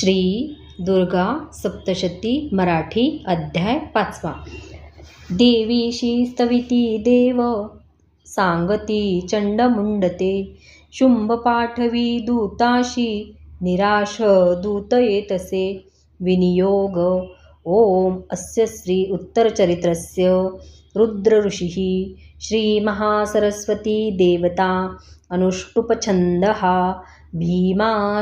श्री दुर्गा सप्तशती मराठी अध्याय पाचवा. देवीशी स्तविती देव सांगती चंडमुंडते शुंभ पाठवी दूताशी निराश दूत येतसे विनियोग ओम अस्य श्री उत्तरचरित्रस्य रुद्रऋषिः श्रीमहासरस्वती देवता अनुष्टुपछन्दः हा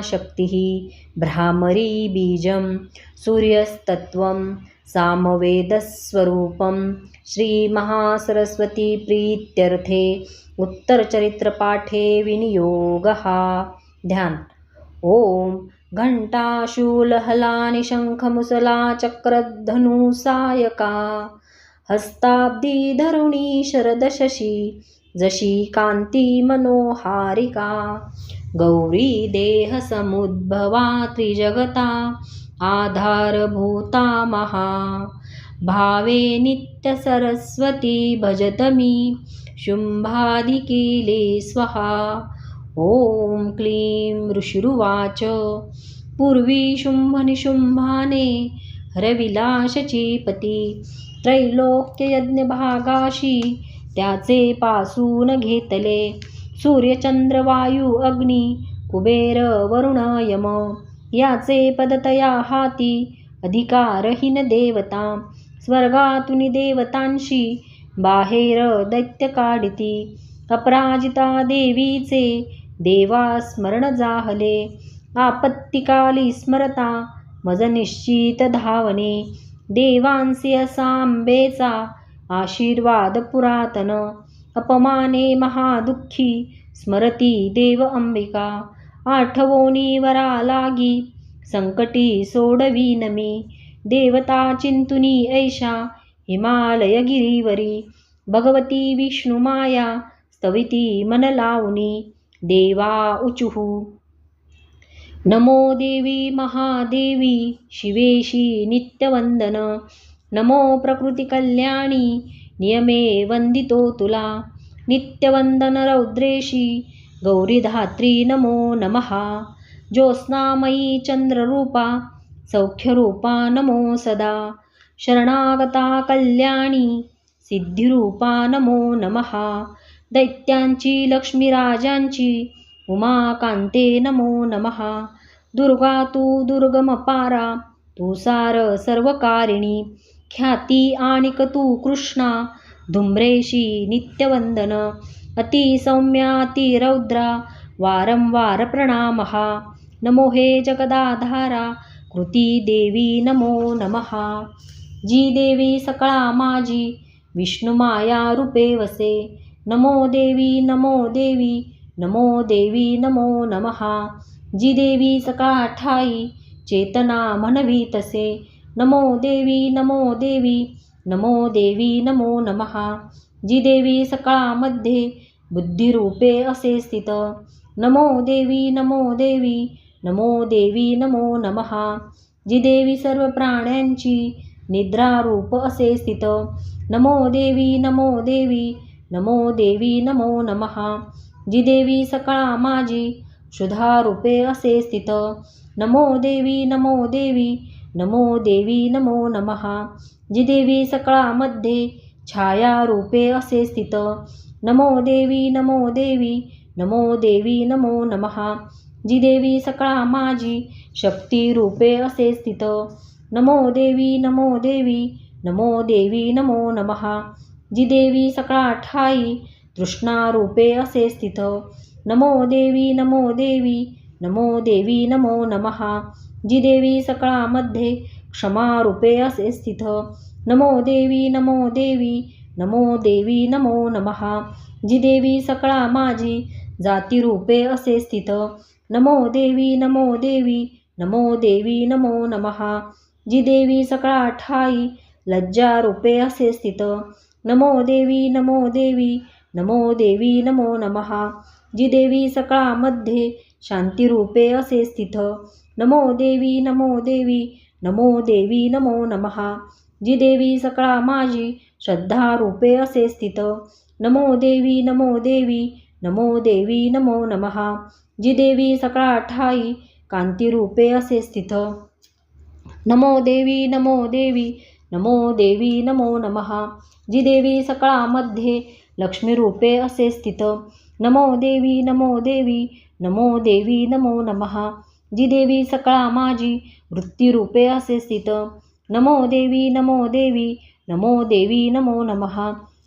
शक्तिः भ्रामरी बीजं सूर्यस्तत्त्वं सामवेदस्वरूपं श्रीमहासरस्वतीप्रीत्यर्थे उत्तरचरित्रपाठे विनियोगः। ध्यान। ॐ घण्टाशूलहलानिशङ्खमुसलाचक्रधनुसायका शङ्खमुसलाचक्रधनुसायका हस्ताब्दिधरुणी शरदशशी जशी कान्ती मनोहारिका। गौरी देहसमुद्भवा त्रिजगता आधारभूता महा। भावे नित्यसरस्वती भजत मी शुम्भादिकीले स्वहा। ॐ क्लीं ऋषिरुवाच। पूर्वी शुम्भनिशुम्भाने हरविलाशचीपती त्रैलोक्ययज्ञभागाशी त्याचे पासून घेतले। सूर्यचंद्रवायू अग्नी कुबेर वरुण यम याचे पदतया हाती अधिकारहीन देवता स्वर्गातून देवतांशी बाहेर दैत्य काढिती अपराजिता देवीचे देवा स्मरण जाहले आपत्तिकाली स्मरता मज निश्चित धावणे देवांसी असांबेचा आशीर्वाद पुरातन अपमाने महादुःखी स्मरती देव अंबिका आठवोनी वरा लागी संकटी सोडवी नमी देवता चिंतुनी ऐशा हिमालयगिरीवरी भगवती विष्णुमाया स्तविती मन लावणी देवा उचुः नमो देवी महादेवी शिवेशी नित्यवंदन। नमो प्रकृतिकल्याणी नियमे वंदितो तुला. नित्यवंदन रौद्रेशी गौरीधात्री नमो नमः. ज्योत्स्नामयी चंद्ररूपा सौख्यरूपा नमो सदा. शरणागता कल्याणी सिद्धिरूपा नमो नमः. दैत्यांची लक्ष्मीराजांची उमाकांते नमो नमः. दुर्गा तू दुर्गमपारा तू सार सर्वकारिणी. ख्याती आणिक तू कृष्णा धुम्रेशी नित्यवंदन अति सौम्या रौद्रा वारंवार प्रणामहा। नमो हे जगदाधारा कृती देवी नमो नमः। जी देवी सकळा माझी विष्णुमाया रूपे वसे। नमो देवी नमो देवी नमो देवी नमो नमः। जी देवी सकाळ ठाई चेतना मनवी तसे। नमो देवी नमो देवी नमो देवी नमो नमः जी देवी सकाळामध्ये बुद्धिरूपे असे स्थित नमो देवी नमो देवी नमो देवी नमो नमः जी देवी सर्व प्राण्यांची निद्रारूप असे स्थित नमो देवी नमो देवी नमो देवी नमो नमः जी देवी सकाळा माझी क्षुधारूपे असे स्थित नमो देवी नमो देवी नमो देवी नमो नमः जी देवी सकाळामध्ये छायारूपे असे स्थित नमो देवी नमो देवी नमो देवी नमो नमः जी देवी सकाळा माझी शक्तिरूपे असे स्थित नमो देवी नमो देवी नमो देवी नमो नमः जी देवी सकाळा ठाई तृष्णारूपे असे स्थित नमो देवी नमो देवी नमो देवी नमो नमः जी देवी सकाळामध्ये क्षमारूपे असे स्थित. नमो देवी नमो देवी नमो देवी नमो नमः. जी देवी सकळा माझी जातीरूपे असे स्थित. नमो देवी नमो देवी नमो देवी नमो नमः. जी देवी सकाळा ठाई लज्जारूपे असे स्थित. नमो देवी नमो देवी नमो देवी नमो नमः. जी देवी सकाळामध्ये शांतिरूपे असे स्थित. नमो देवी नमो देवी नमो देवी नमो नमः जी देवी सकळा माझी श्रद्धारूपे असे स्थित नमो देवी नमो देवी नमो देवी नमो नमः जी देवी सकाळा ठाई कांतिरूपे असे स्थित नमो देवी नमो देवी नमो देवी नमो नमः जी देवी सकळामध्ये लक्ष्मीरूपे असे स्थित नमो देवी नमो देवी नमो देवी नमो नमः जी देवी सकळा माझी वृत्तीरूपे असे स्थित नमो देवी नमो देवी नमो देवी नमो नमः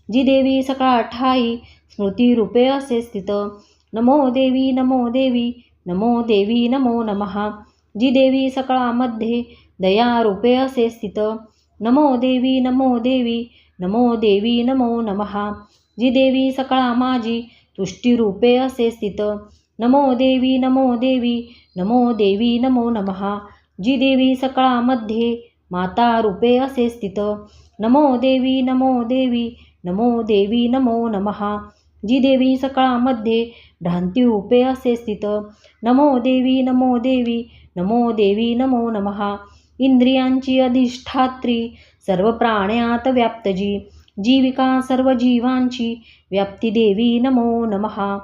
जी देवी सकळा ठाई स्मृतीरूपे असे स्थित नमो देवी नमो देवी नमो देवी नमो नमः जी देवी सकळामध्ये दयारूपे असे स्थित नमो देवी नमो देवी नमो देवी नमो नमः जी देवी सकळा माझी तुष्टीरूपे असे स्थित नमो देवी नमो देवी नमो देवी नमो नमः. जी देवी सकळामध्ये माता रूपे असे स्थित. नमो देवी नमो देवी नमो देवी नमो नमः. जी देवी सकाळामध्ये भ्रांती रूपे असे स्थित. नमो देवी नमो देवी नमो देवी नमो नमः. इंद्रियांची अधिष्ठात्री सर्व प्राण्यात व्याप्तजी. जीविका सर्व जीवांची व्याप्ती देवी नमो नमः.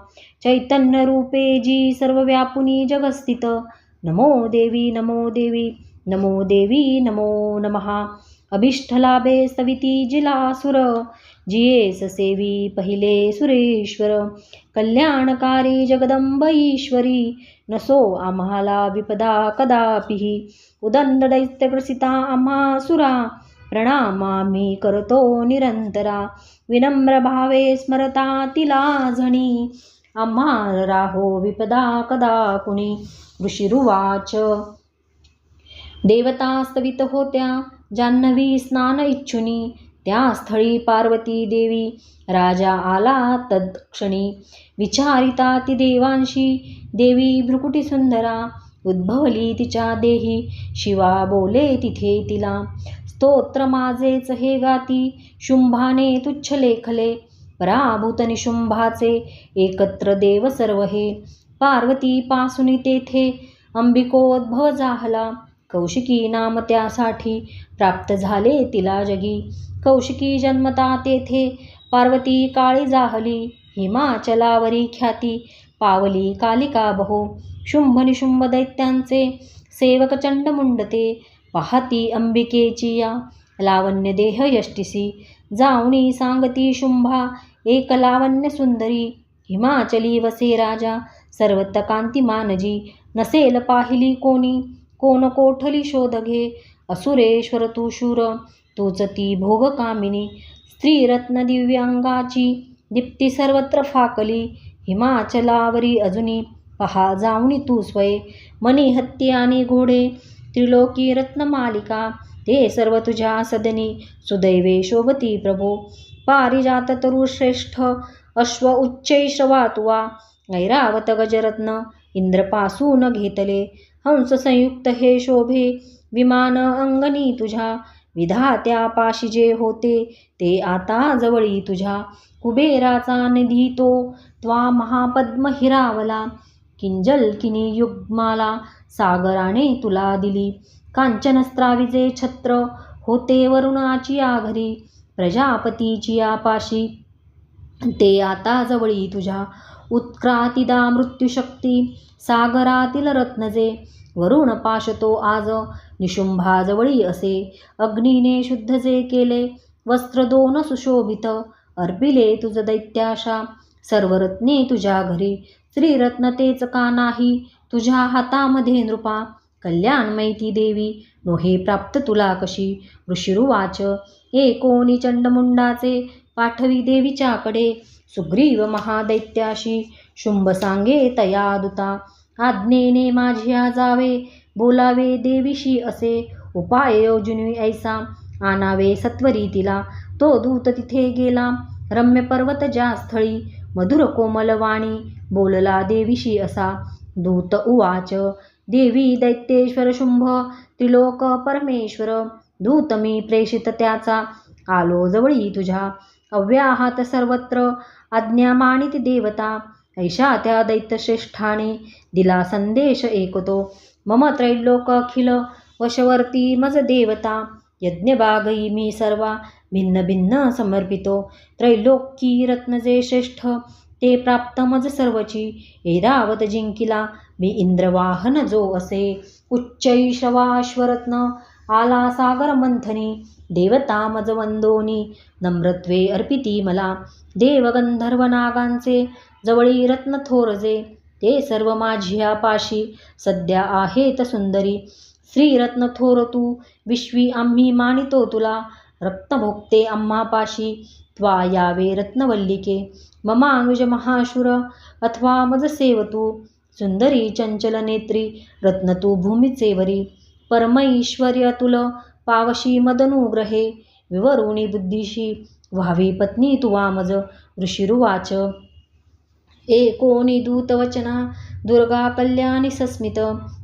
चैतन्यरूपे जी सर्व व्यापुनी जगस्थित नमो देवी नमो देवी नमो देवी नमो नमः. अभिष्ठलाभे सविती जिलासुर जियेस सेवी पहिले सुरेश्वर. कल्याणकारी जगदंब ईश्वरी नसो आम्हाला विपदा कदापिही. उदंड दैत्यग्रसिता आम्हा सुरा प्रणाम करतो निरंतरा विनम्र भावे स्मरता तिला झणी आम्हा राहो विपदा कदा कुणी ऋषिरुवाच। देवता स्तवित होत्या जान्हवी स्नान इच्छुनी। त्या स्थळी पार्वती देवी राजा आला तत्क्षणी। विचारिता ती देवांशी देवी भ्रुकुटी सुंदरा उद्भवली तिच्या देही शिवा बोले तिथे तिला। स्तोत्र माझेच हे गाती शुंभाने तुच्छ लेखले पराभूत निशुंभाचे एकत्र देव सर्व हे पार्वती पासुनी तेथे अंबिकोद्भव जाहला कौशिकी नाम त्यासाठी प्राप्त झाले तिला जगी कौशिकी जन्मता तेथे पार्वती काळी जाहली हिमाचलावरी ख्याती पावली कालिका बहो शुंभ निशुंभ दैत्यांचे सेवक चंडमुंड ते पाहती अंबिकेची या लावण्य देह यष्टिसी। जाऊनी सांगती शुंभा एक लावण्य सुंदरी। हिमाचली वसे राजा सर्वत कांतिमानजी नसेल पाहिली कोणी कोण कोठली शोध घे? असुरेश्वर तू शूर तूच ती भोगकामिनी स्त्रीरत्न दिव्यांगाची दीप्ती सर्वत्र फाकली। हिमाचलावरी अजुनी पहा जाऊनी तू स्वये। मनी हत्ती आणि घोडे त्रिलोकी रत्नमालिका ते सर्व तुझ्या सदनी सुदैवे शोभती प्रभो. पारिजात तरुश्रेष्ठ अश्व उच्चैश्रवा तुवा. ऐरावत गजरत्न इंद्रपासून घेतले. हंस संयुक्त हे शोभे विमान अंगणी तुझ्या. विधात्या पाशी जे होते ते आता जवळी तुझ्या. कुबेराचा निधी तो त्वा महापद्म हिरावला. किंजल किनी युग्माला सागराने तुला दिली. कांचनस्त्राविजे छत्र होते वरुणाची आघरी प्रजापतीची आपाशी ते आता जवळी तुझ्या उत्क्रातिदा मृत्यूशक्ती. सागरातील रत्नजे वरुण पाशतो आज. निशुंभाजवळी असे अग्नीने शुद्ध जे केले. वस्त्र दोन सुशोभित अर्पिले तुझ दैत्याशा. सर्व रत्ने तुझ्या घरी. श्रीरत्न तेच का नाही? तुझ्या हातामध्ये नृपा. कल्याणमयी ती देवी. नोहे प्राप्त तुला कशी? ऋषिरुवाच. एकोणी चंडमुंडाचे? पाठवी देवीच्याकडे. सुग्रीव महादैत्याशी. शुंभ सांगे तया दुता. आज्ञेने माझी जावे. बोलावे देवीशी असे. उपाय योजनी ऐसा. आणावे सत्वरी तिला. तो दूत तिथे गेला. रम्य पर्वत ज्या स्थळी. मधुर कोमल वाणी बोलला देवीशी असा. दूत उवाच देवी दैत्येश्वर शुंभ त्रिलोक परमेश्वर. दूत मी प्रेषित त्याचा आलो जवळी तुझ्या. अव्याहात सर्वत्र आज्ञामानित देवता. ऐशा त्या दैत्यश्रेष्ठाने दिला संदेश एकतो मम त्रैलोक अखिल वशवर्ती मज देवता. यज्ञबागई मी सर्वा भिन्न भिन्न समर्पितो. त्रैलोकी रत्नजे श्रेष्ठ ते प्राप्त मज सर्वची. ऐरावत जिंकिला मी इंद्रवाहन जो असे. उच्चै श्रवाश्वरत्न आला सागर मंथनी. देवता मज वंदोनी. नम्रत्वे अर्पिती मला. देवगंधर्व नागांचे जवळी रत्न थोरजे. ते सर्व माझिया पाशी सध्या आहेत सुंदरी. श्रीरत्न थोर तू विश्वी आम्ही मानितो तुला. रक्तभोक्ते अम्मापाशी त्वा यावे रत्नवल्लिके। ममानुज महाशूर अथवा मज सेवतू सुंदरी चंचल नेत्री रत्न तू भूमीचेवरी परमैश्वर्य तुल पावशी मदनुग्रहे विवरुणी बुद्धिशी व्हावी पत्नी तुवा मज। ऋषिरुवाच। एकोणी दूतवचना। दुर्गा कल्याणी सस्मित।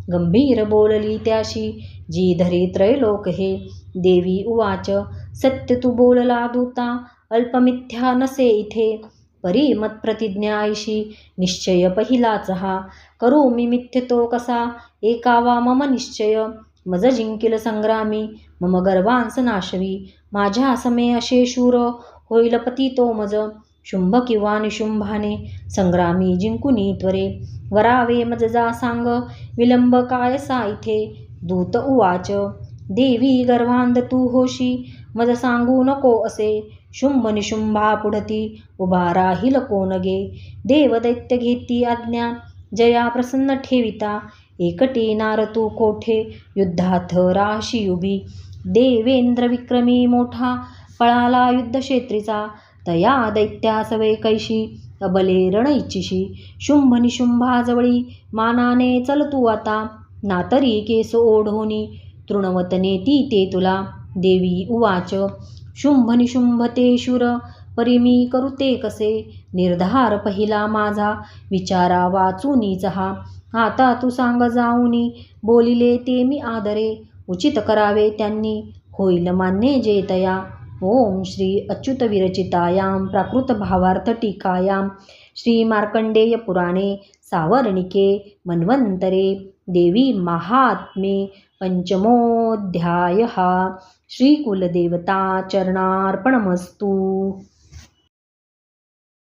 गंभीर बोलली त्याशी। जी धरी त्रैलोक हे। देवी उवाच सत्य तू बोलला दूता अल्पमिथ्या नसे इथे. परी प्रतिज्ञायशी निश्चय पहिलाच हा. करू मी मिथ्य तो कसा? एकावा मम निश्चय. मज जिंकिल संग्रामी मम गर्वांस नाशवी. माझ्या समे असे शूर होईल पती तो मज. शुंभ किंवा निशुंभाने संग्रामी जिंकुनी त्वरे. वरावे मज जा सांग विलंब काय सा इथे? दूत उवाच. देवी गर्भांध तू होशी मज सांगू नको असे. शुंभ निशुंभा पुढती उभा राहील कोण गे? घेती आज्ञा जया प्रसन्न ठेविता. एकटी नार तू कोठे? युद्धाथ राशी उभी. देवेंद्र विक्रमी मोठा पळाला युद्धक्षेत्रीचा तया दैत्यासवे कैशी अबले रण इच्छिशी. शुंभ निशुंभाजवळी मानाने चल तू आता. नातरी केस ओढोनी तृणवतने ती ते तुला. देवी उवाच शुंभ निशुंभ ते शूर परिमी करुते कसे? निर्धार पहिला माझा विचारा वाचूनीच हा. आता तू सांग जाऊनी बोलिले ते मी आदरे. उचित करावे त्यांनी होईल मान्ये जे तया ओम श्री अच्युत विरचितायाम प्राकृत भावार्थ टीकायां. श्री मार्कंडेय पुराणे सावर्णिके मन्वंतरे. देवी महात्मे पंचमोऽध्यायः श्रीकुलदेवता चरणार्पणमस्तु